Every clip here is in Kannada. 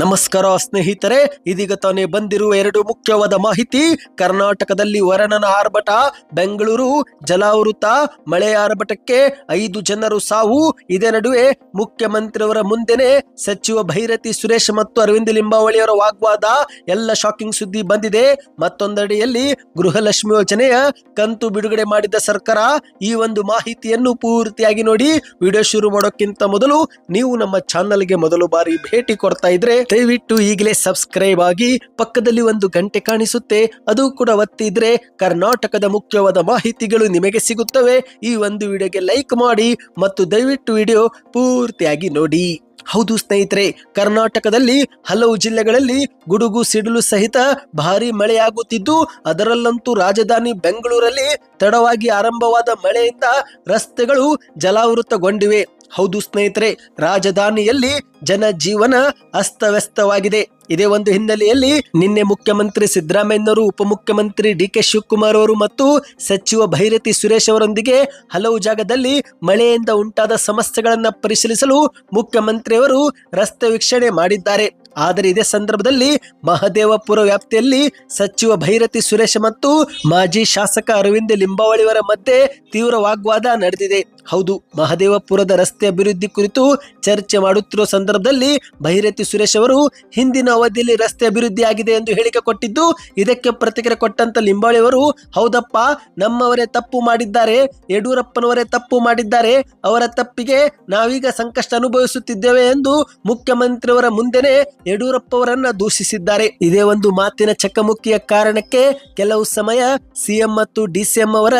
ನಮಸ್ಕಾರ ಸ್ನೇಹಿತರೆ, ಇದೀಗ ತಾನೇ ಬಂದಿರುವ ಎರಡು ಮುಖ್ಯವಾದ ಮಾಹಿತಿ. ಕರ್ನಾಟಕದಲ್ಲಿ ವರನನ ಆರ್ಭಟ, ಬೆಂಗಳೂರು ಜಲಾವೃತ, ಮಳೆ ಆರ್ಭಟಕ್ಕೆ ಐದು ಜನರು ಸಾವು. ಇದೇ ನಡುವೆ ಮುಖ್ಯಮಂತ್ರಿಯವರ ಮುಂದೆನೆ ಸಚಿವ ಭೈರತಿ ಸುರೇಶ್ ಮತ್ತು ಅರವಿಂದ ಲಿಂಬಾವಳಿಯವರ ವಾಗ್ವಾದ. ಎಲ್ಲ ಶಾಕಿಂಗ್ ಸುದ್ದಿ ಬಂದಿದೆ. ಮತ್ತೊಂದೆಡೆಯಲ್ಲಿ ಗೃಹಲಕ್ಷ್ಮಿ ಯೋಜನೆಯ ಕಂತು ಬಿಡುಗಡೆ ಮಾಡಿದ ಸರ್ಕಾರ ಈ ಒಂದು ಮಾಹಿತಿಯನ್ನು ಪೂರ್ತಿಯಾಗಿ ನೋಡಿ. ವಿಡಿಯೋ ಶುರು ಮಾಡೋಕ್ಕಿಂತ ಮೊದಲು ನೀವು ನಮ್ಮ ಚಾನಲ್ಗೆ ಮೊದಲು ಬಾರಿ ಭೇಟಿ ಕೊಡ್ತಾ ಇದ್ರೆ ದಯವಿಟ್ಟು ಈಗಲೇ ಸಬ್ಸ್ಕ್ರೈಬ್ ಆಗಿ ಪಕ್ಕದಲ್ಲಿ ಒಂದು ಗಂಟೆ ಕಾಣಿಸುತ್ತೆ. ಅದು ಕೂಡ ಒತ್ತಿದ್ರೆ ಕರ್ನಾಟಕದ ಮುಖ್ಯವಾದ ಮಾಹಿತಿಗಳು ನಿಮಗೆ ಸಿಗುತ್ತವೆ. ಈ ಒಂದು ವಿಡಿಯೋಗೆ ಲೈಕ್ ಮಾಡಿ ಮತ್ತು ದಯವಿಟ್ಟು ವಿಡಿಯೋ ಪೂರ್ತಿಯಾಗಿ ನೋಡಿ. ಹೌದು ಸ್ನೇಹಿತರೆ, ಕರ್ನಾಟಕದಲ್ಲಿ ಹಲವು ಜಿಲ್ಲೆಗಳಲ್ಲಿ ಗುಡುಗು ಸಿಡಿಲು ಸಹಿತ ಭಾರಿ ಮಳೆಯಾಗುತ್ತಿದ್ದು, ಅದರಲ್ಲಂತೂ ರಾಜಧಾನಿ ಬೆಂಗಳೂರಲ್ಲಿ ತಡವಾಗಿ ಆರಂಭವಾದ ಮಳೆಯಿಂದ ರಸ್ತೆಗಳು ಜಲಾವೃತಗೊಂಡಿವೆ. ಹೌದು ಸ್ನೇಹಿತರೆ, ರಾಜಧಾನಿಯಲ್ಲಿ ಜನಜೀವನ ಅಸ್ತವ್ಯಸ್ತವಾಗಿದೆ. ಇದೇ ಒಂದು ಹಿನ್ನೆಲೆಯಲ್ಲಿ ನಿನ್ನೆ ಮುಖ್ಯಮಂತ್ರಿ ಸಿದ್ದರಾಮಯ್ಯನವರು, ಉಪಮುಖ್ಯಮಂತ್ರಿ ಡಿ ಕೆ ಶಿವಕುಮಾರ್ ಅವರು ಮತ್ತು ಸಚಿವ ಭೈರತಿ ಸುರೇಶ್ ಅವರೊಂದಿಗೆ ಹಲವು ಜಾಗದಲ್ಲಿ ಮಳೆಯಿಂದ ಉಂಟಾದ ಸಮಸ್ಯೆಗಳನ್ನು ಪರಿಶೀಲಿಸಲು ಮುಖ್ಯಮಂತ್ರಿಯವರು ರಸ್ತೆ ವೀಕ್ಷಣೆ ಮಾಡಿದ್ದಾರೆ. ಆದರೆ ಇದೇ ಸಂದರ್ಭದಲ್ಲಿ ಮಹದೇವಪುರ ವ್ಯಾಪ್ತಿಯಲ್ಲಿ ಸಚಿವ ಭೈರತಿ ಸುರೇಶ್ ಮತ್ತು ಮಾಜಿ ಶಾಸಕ ಅರವಿಂದ ಲಿಂಬಾವಳಿಯವರ ಮಧ್ಯೆ ತೀವ್ರ ವಾಗ್ವಾದ ನಡೆದಿದೆ. ಹೌದು, ಮಹದೇವಪುರದ ರಸ್ತೆ ಅಭಿವೃದ್ಧಿ ಕುರಿತು ಚರ್ಚೆ ಮಾಡುತ್ತಿರುವ ಸಂದರ್ಭದಲ್ಲಿ ಭೈರತಿ ಸುರೇಶ್ ಅವರು ಹಿಂದಿನ ಅವಧಿಯಲ್ಲಿ ರಸ್ತೆ ಅಭಿವೃದ್ಧಿ ಆಗಿದೆ ಎಂದು ಹೇಳಿಕೆ ಕೊಟ್ಟಿದ್ದು, ಇದಕ್ಕೆ ಪ್ರತಿಕ್ರಿಯೆ ಕೊಟ್ಟಂತ ಲಿಂಬಾವಳಿ ಅವರು ಹೌದಪ್ಪ, ನಮ್ಮವರೇ ತಪ್ಪು ಮಾಡಿದ್ದಾರೆ, ಯಡಿಯೂರಪ್ಪನವರೇ ತಪ್ಪು ಮಾಡಿದ್ದಾರೆ, ಅವರ ತಪ್ಪಿಗೆ ನಾವೀಗ ಸಂಕಷ್ಟ ಅನುಭವಿಸುತ್ತಿದ್ದೇವೆ ಎಂದು ಮುಖ್ಯಮಂತ್ರಿಯವರ ಮುಂದೆನೆ ಯಡಿಯೂರಪ್ಪ ಅವರನ್ನ ದೂಷಿಸಿದ್ದಾರೆ. ಇದೇ ಒಂದು ಮಾತಿನ ಚಕಮುಖಿಯ ಕಾರಣಕ್ಕೆ ಕೆಲವು ಸಮಯ ಸಿಎಂ ಮತ್ತು ಡಿಸಿಎಂ ಅವರ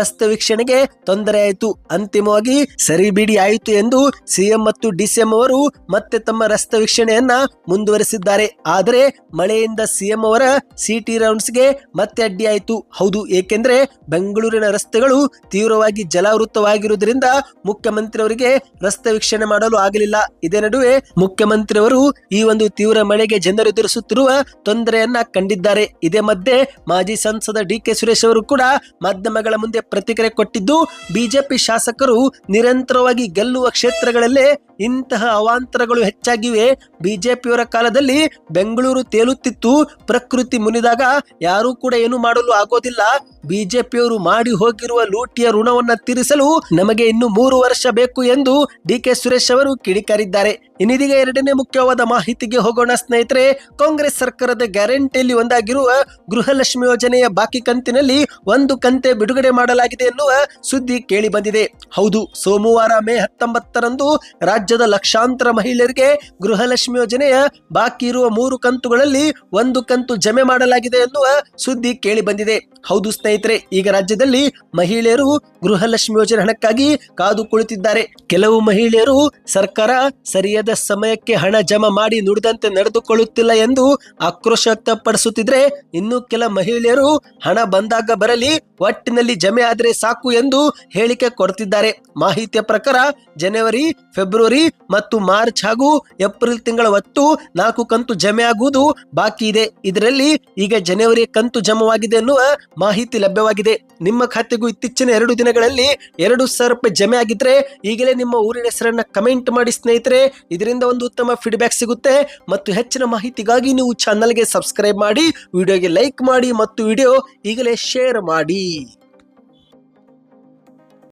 ರಸ್ತೆ ವೀಕ್ಷಣೆಗೆ ತೊಂದರೆ ಆಯಿತು. ಅಂತಿಮವಾಗಿ ಸರಿಬಿಡಿ ಆಯಿತು ಎಂದು ಸಿಎಂ ಮತ್ತು ಡಿಸಿಎಂ ಅವರು ಮತ್ತೆ ತಮ್ಮ ರಸ್ತೆ ವೀಕ್ಷಣೆಯನ್ನ ಮುಂದುವರೆಸಿದ್ದಾರೆ. ಆದರೆ ಮಳೆಯಿಂದ ಸಿಎಂ ಅವರ ಸಿಟಿ ರೌಂಡ್ಸ್ಗೆ ಮತ್ತೆ ಅಡ್ಡಿಯಾಯಿತು ಹೌದು, ಏಕೆಂದ್ರೆ ಬೆಂಗಳೂರಿನ ರಸ್ತೆಗಳು ತೀವ್ರವಾಗಿ ಜಲಾವೃತವಾಗಿರುವುದರಿಂದ ಮುಖ್ಯಮಂತ್ರಿ ಅವರಿಗೆ ರಸ್ತೆ ವೀಕ್ಷಣೆ ಮಾಡಲು ಆಗಲಿಲ್ಲ. ಇದೇ ನಡುವೆ ಮುಖ್ಯಮಂತ್ರಿ ಅವರು ಈ ಒಂದು ತೀವ್ರ ಮಳೆಗೆ ಜನರು ಎದುರಿಸುತ್ತಿರುವ ತೊಂದರೆಯನ್ನ ಕಂಡಿದ್ದಾರೆ. ಇದೇ ಮಧ್ಯೆ ಮಾಜಿ ಸಂಸದ ಡಿ ಕೆ ಸುರೇಶ್ ಅವರು ಕೂಡ ಮಾಧ್ಯಮಗಳ ಮುಂದೆ ಪ್ರತಿಕ್ರಿಯೆ ಕೊಟ್ಟಿದ್ದು ಬಿಜೆಪಿ ಶಾಸಕರು ನಿರಂತರವಾಗಿ ಗೆಲ್ಲುವ ಕ್ಷೇತ್ರಗಳಲ್ಲೇ ಇಂತಹ ಅವಾಂತರಗಳು ಹೆಚ್ಚಾಗಿವೆ. ಬಿಜೆಪಿಯವರ ಕಾಲದಲ್ಲಿ ಬೆಂಗಳೂರು ತೇಲುತ್ತಿತ್ತು. ಪ್ರಕೃತಿ ಮುನಿದಾಗ ಯಾರೂ ಕೂಡ ಏನು ಮಾಡಲು ಆಗೋದಿಲ್ಲ. ಬಿಜೆಪಿಯವರು ಮಾಡಿ ಹೋಗಿರುವ ಲೂಟಿಯ ಋಣವನ್ನು ತೀರಿಸಲು ನಮಗೆ ಇನ್ನು ಮೂರು ವರ್ಷ ಬೇಕು ಎಂದು ಡಿ ಕೆ ಸುರೇಶ್ ಅವರು ಕಿಡಿಕಾರಿದ್ದಾರೆ. ಇನ್ನಿದೀಗ ಎರಡನೇ ಮುಖ್ಯವಾದ ಮಾಹಿತಿಗೆ ಹೋಗೋಣ ಸ್ನೇಹಿತರೆ, ಕಾಂಗ್ರೆಸ್ ಸರ್ಕಾರದ ಗ್ಯಾರಂಟಿಯಲ್ಲಿ ಒಂದಾಗಿರುವ ಗೃಹಲಕ್ಷ್ಮಿ ಯೋಜನೆಯ ಬಾಕಿ ಕಂತಿನಲ್ಲಿ ಒಂದು ಕಂತೆ ಬಿಡುಗಡೆ ಮಾಡಲಾಗಿದೆ ಎನ್ನುವ ಸುದ್ದಿ ಕೇಳಿ ಬಂದಿದೆ. ಹೌದು, ಸೋಮವಾರ ಮೇ ಹತ್ತೊಂಬತ್ತರಂದು ರಾಜ್ಯದ ಲಕ್ಷಾಂತರ ಮಹಿಳೆಯರಿಗೆ ಗೃಹಲಕ್ಷ್ಮಿ ಯೋಜನೆಯ ಬಾಕಿ ಇರುವ ಮೂರು ಕಂತುಗಳಲ್ಲಿ ಒಂದು ಕಂತು ಜಮೆ ಮಾಡಲಾಗಿದೆ ಎನ್ನುವ ಸುದ್ದಿ ಕೇಳಿ ಬಂದಿದೆ. ಹೌದು ಸ್ನೇಹಿತರೆ, ಈಗ ರಾಜ್ಯದಲ್ಲಿ ಮಹಿಳೆಯರು ಗೃಹಲಕ್ಷ್ಮಿ ಯೋಜನೆ ಹಣಕ್ಕಾಗಿ ಕಾದು ಕುಳಿತಿದ್ದಾರೆ. ಕೆಲವು ಮಹಿಳೆಯರು ಸರ್ಕಾರ ಸರಿಯಾದ ಸಮಯಕ್ಕೆ ಹಣ ಜಮಾ ಮಾಡಿ ನುಡಿದಂತೆ ನಡೆದುಕೊಳ್ಳುತ್ತಿಲ್ಲ ಎಂದು ಆಕ್ರೋಶ ವ್ಯಕ್ತಪಡಿಸುತ್ತಿದ್ರೆ, ಇನ್ನು ಕೆಲ ಮಹಿಳೆಯರು ಹಣ ಬಂದಾಗ ಬರಲಿ, ಒಟ್ಟಿನಲ್ಲಿ ಜಮೆ ಆದರೆ ಸಾಕು ಎಂದು ಹೇಳಿಕೆ ಕೊಡ್ತಿದ್ದಾರೆ ಮಾಹಿತಿಯ ಪ್ರಕಾರ, ಜನವರಿ, ಫೆಬ್ರವರಿ ಮತ್ತು ಮಾರ್ಚ್ ಹಾಗೂ ಏಪ್ರಿಲ್ ತಿಂಗಳ ಒಟ್ಟು ನಾಲ್ಕು ಕಂತು ಜಮೆ ಆಗುವುದು ಬಾಕಿ ಇದೆ. ಇದರಲ್ಲಿ ಈಗ ಜನವರಿ ಕಂತು ಜಮವಾಗಿದೆ ಎನ್ನುವ ಮಾಹಿತಿ ಲಭ್ಯವಾಗಿದೆ. ನಿಮ್ಮ ಖಾತೆಗೂ ಇತ್ತೀಚಿನ ಎರಡು ದಿನಗಳಲ್ಲಿ ಎರಡು ಸಾವಿರ ರೂಪಾಯಿ ಜಮೆ ಆಗಿದ್ರೆ ಈಗಲೇ ನಿಮ್ಮ ಊರಿನ ಹೆಸರನ್ನ ಕಮೆಂಟ್ ಮಾಡಿ ಸ್ನೇಹಿತರೆ. ಇದರಿಂದ ಒಂದು ಉತ್ತಮ ಫೀಡ್ಬ್ಯಾಕ್ ಸಿಗುತ್ತೆ. ಮತ್ತು ಹೆಚ್ಚಿನ ಮಾಹಿತಿಗಾಗಿ ನೀವು ಚಾನಲ್ಗೆ ಸಬ್ಸ್ಕ್ರೈಬ್ ಮಾಡಿ ವಿಡಿಯೋಗೆ ಲೈಕ್ ಮಾಡಿ ಮತ್ತು ವಿಡಿಯೋ ಈಗಲೇ ಶೇರ್ ಮಾಡಿ.